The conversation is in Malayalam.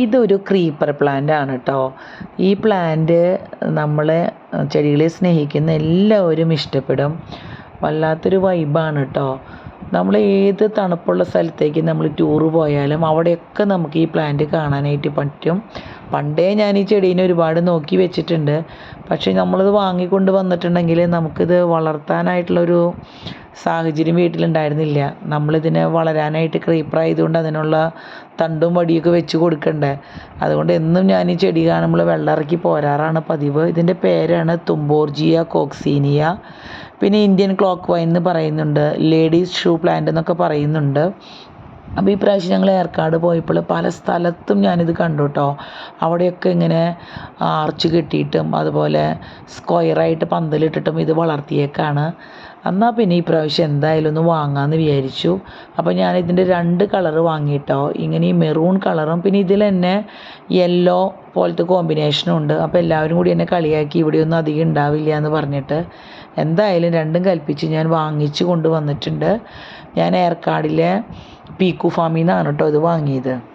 ഇതൊരു ക്രീപ്പർ പ്ലാന്റ് ആണ് കേട്ടോ ഈ പ്ലാന്റ് നമ്മളെ ചെടികളെ സ്നേഹിക്കുന്ന എല്ലാവരും ഇഷ്ടപ്പെടും. വല്ലാത്തൊരു വൈബാണ് കേട്ടോ നമ്മൾ ഏത് തണുപ്പുള്ള സ്ഥലത്തേക്ക് നമ്മൾ ടൂറ് പോയാലും അവിടെയൊക്കെ നമുക്ക് ഈ പ്ലാന്റ് കാണാനായിട്ട് പറ്റും. പണ്ടേ ഞാൻ ഈ ചെടീനെ ഒരുപാട് നോക്കി വെച്ചിട്ടുണ്ട്. പക്ഷേ നമ്മളത് വാങ്ങിക്കൊണ്ട് വന്നിട്ടുണ്ടെങ്കിൽ നമുക്കിത് വളർത്താനായിട്ടുള്ളൊരു സാഹചര്യം വീട്ടിലുണ്ടായിരുന്നില്ല. നമ്മളിതിനെ വളരാനായിട്ട് ക്രീപ്പർ ആയതുകൊണ്ട് അതിനുള്ള തണ്ടും വടിയൊക്കെ വെച്ച് കൊടുക്കണ്ടേ. അതുകൊണ്ട് എന്നും ഞാൻ ഈ ചെടി കാണുമ്പോൾ വെള്ളം ഇറക്കി പോരാറാണ് പതിവ്. ഇതിന്റെ പേരാണ് തുമ്പോർജിയ കോക്സീനിയ. പിന്നെ ഇന്ത്യൻ ക്ലോക്ക് വൈൻ എന്ന് പറയുന്നുണ്ട്. ലേഡീസ് ഷൂ പ്ലാന്റ് എന്നൊക്കെ പറയുന്നുണ്ട്. അപ്പോൾ ഈ പ്രാവശ്യം ഞങ്ങൾ ഏർക്കാട് പോയപ്പോൾ പല സ്ഥലത്തും ഞാനിത് കണ്ടു കേട്ടോ അവിടെയൊക്കെ ഇങ്ങനെ ആർച്ച് കെട്ടിയിട്ടും അതുപോലെ സ്ക്വയറായിട്ട് പന്തലിട്ടിട്ടും ഇത് വളർത്തിയേക്കാണ്. എന്നാൽ പിന്നെ ഈ പ്രാവശ്യം എന്തായാലും ഒന്ന് വാങ്ങാമെന്ന് വിചാരിച്ചു. അപ്പോൾ ഞാൻ ഇതിന്റെ രണ്ട് കളർ വാങ്ങിയിട്ടോ ഇങ്ങനെ ഈ മെറൂൺ കളറും പിന്നെ ഇതിൽ തന്നെ യെല്ലോ പോലത്തെ കോമ്പിനേഷനും ഉണ്ട്. അപ്പോൾ എല്ലാവരും കൂടി എന്നെ കളിയാക്കി ഇവിടെയൊന്നും അധികം ഉണ്ടാവില്ല എന്ന് പറഞ്ഞിട്ട് എന്തായാലും രണ്ടും കൽപ്പിച്ച് ഞാൻ വാങ്ങിച്ച് കൊണ്ടുവന്നിട്ടുണ്ട്. ഞാൻ ഏർക്കാടിലെ പീക്കു ഫാമിൽ നിന്നാണ് കേട്ടോ ഇത് വാങ്ങിയത്.